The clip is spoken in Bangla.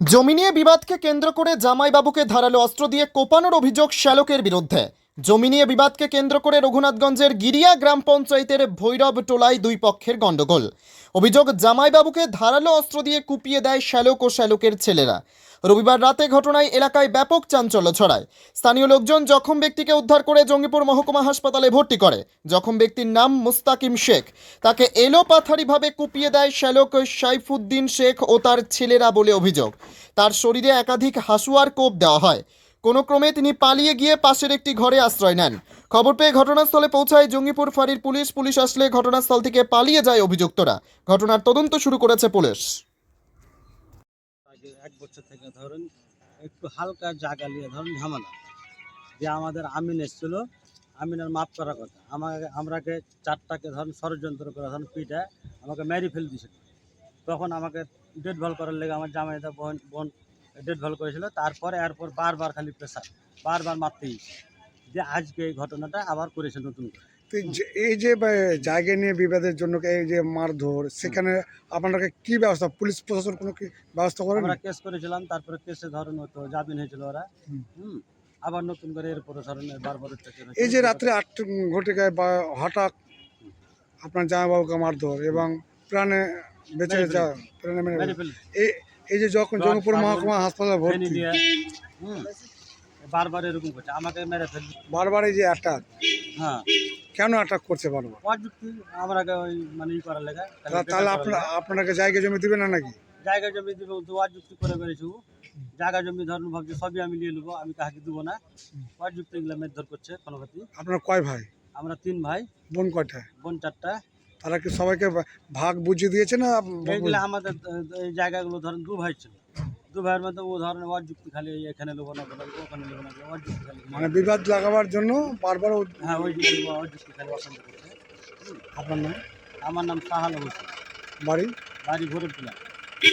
জমি নিয়ে বিবাদকে কেন্দ্র করে জামাইবাবুকে ধারালো অস্ত্র দিয়ে কোপানোর অভিযোগ শ্যালকের বিরুদ্ধে। জমি নিয়ে বিবাদকে কেন্দ্র করে রঘুনাথগঞ্জের গিরিয়া গ্রাম পঞ্চায়েতের ভৈরব টোলায় দুই পক্ষের গণ্ডগোল। অভিযোগ, জামাইবাবুকে ধারালো অস্ত্র দিয়ে কুপিয়ে দেয় শ্যালক ও শ্যালকের ছেলেরা। রবিবার রাতে ঘটনায় এলাকায় ব্যাপক চাঞ্চল্য ছড়ায়। স্থানীয় লোকজন জখম ব্যক্তিকে উদ্ধার করে জঙ্গিপুর মহকুমা হাসপাতালে ভর্তি করে। জখম ব্যক্তির নাম মুস্তাকিম শেখ। তাকে এলোপাথারিভাবে কুপিয়ে দেয় শ্যালক সাইফুদ্দিন শেখ ও তার ছেলেরা বলে অভিযোগ। তার শরীরে একাধিক হাসুয়ার কোপ দেওয়া হয়। কোনো ক্রমে তিনি পালিয়ে গিয়ে পাশের একটি ঘরে আশ্রয় নেন। খবর পেয়ে ঘটনাস্থলে পৌঁছায় জঙ্গিপুর ফাঁড়ির পুলিশ। পুলিশ আসলে ঘটনাস্থল থেকে পালিয়ে যায় অভিযুক্তরা। ঘটনার তদন্ত শুরু করেছে পুলিশ। আগে এক বছর থেকে ধরেন একটু হালকা জায়গা নিয়ে ধরেন ঝামেলা। যে আমাদের আমিন এসেছিল, আমিনের মাফ করার কথা। আমাকে, আমরাকে চারটাকে ধরেন ষড়যন্ত্র করে ধরেন পিঠে আমাকে মেরে ফেল দিয়েছিল। তখন আমাকে ডেট ভালো করার লেগে আমার জামাইদা বোন বোন ডেট ভালো করেছিল। তারপরে এরপর বারবার খালি প্রেশার বারবার মারতেই যে আজকে এই ঘটনাটা আবার করেছে নতুন করে। তো এই যে- জায়গা নিয়ে বিবাদের জন্য এই যে মারধর সেখানে আপনারা কি ব্যবস্থা পুলিশ প্রশাসন কোনো কি ব্যবস্থা করেন? আমরা কেস করেছিলাম তারপরে কেসে ধরুন তো জামিন হয়েছিল ওরা। হুম। আবার নতুন করে এরপরে ধরুন বারবার এই যে রাত্রে আট ঘটে ঘটিকায় বা হঠাৎ আপনার জামাইবাবুকে মারধর এবং প্রাণে বেঁচে মেরে যা প্রাণে মেরে মেরে এই এই যে যখন জঙ্গিপুর পাথর, মহকুমা হাসপাতালে ভর্তি। হুম। বারবার এরকম করছে আমাকে মেরে ফেললি। বারবার এই যে অ্যাটাক হ্যাঁ। কেন অ্যাটাক করছে বারবার? অযুক্তি আমরাকে ওই মানে ই করার লেগে। তাহলে আপনার আপনাকে জায়গা জমি দিবে না নাকি? জায়গা জমি দিব তো অযুক্তি করে বেড়েছি জায়গা জমি ধরুন ভাবছি সবই আমি নিয়ে নেব আমি কাহাকে দেবো না। অযুক্তি এগুলো মেঘধর করছে কোনো ক্ষতি আপনার কয় ভাই? আমরা তিন ভাই। বোন কয়টা? বোন চারটা। তারা কি সবাইকে ভাগ বুঝিয়ে দিয়েছে না এইগুলো আমাদের এই জায়গাগুলো ধরেন দু ভাই ছিল। দু ভাইয়ের মধ্যে ও ধরনের যুক্তি খালি এখানে লোক না ওখানে লোক না ওর যুক্তি খালি। মানে বিবাদ লাগাবার জন্য বারবার ও- হ্যাঁ ওই অযুক্তি খালি অশান্তি করছে। আপনার নাম? আমার নাম সাহাল হোসেন। বাড়ি? বাড়ি ভোরের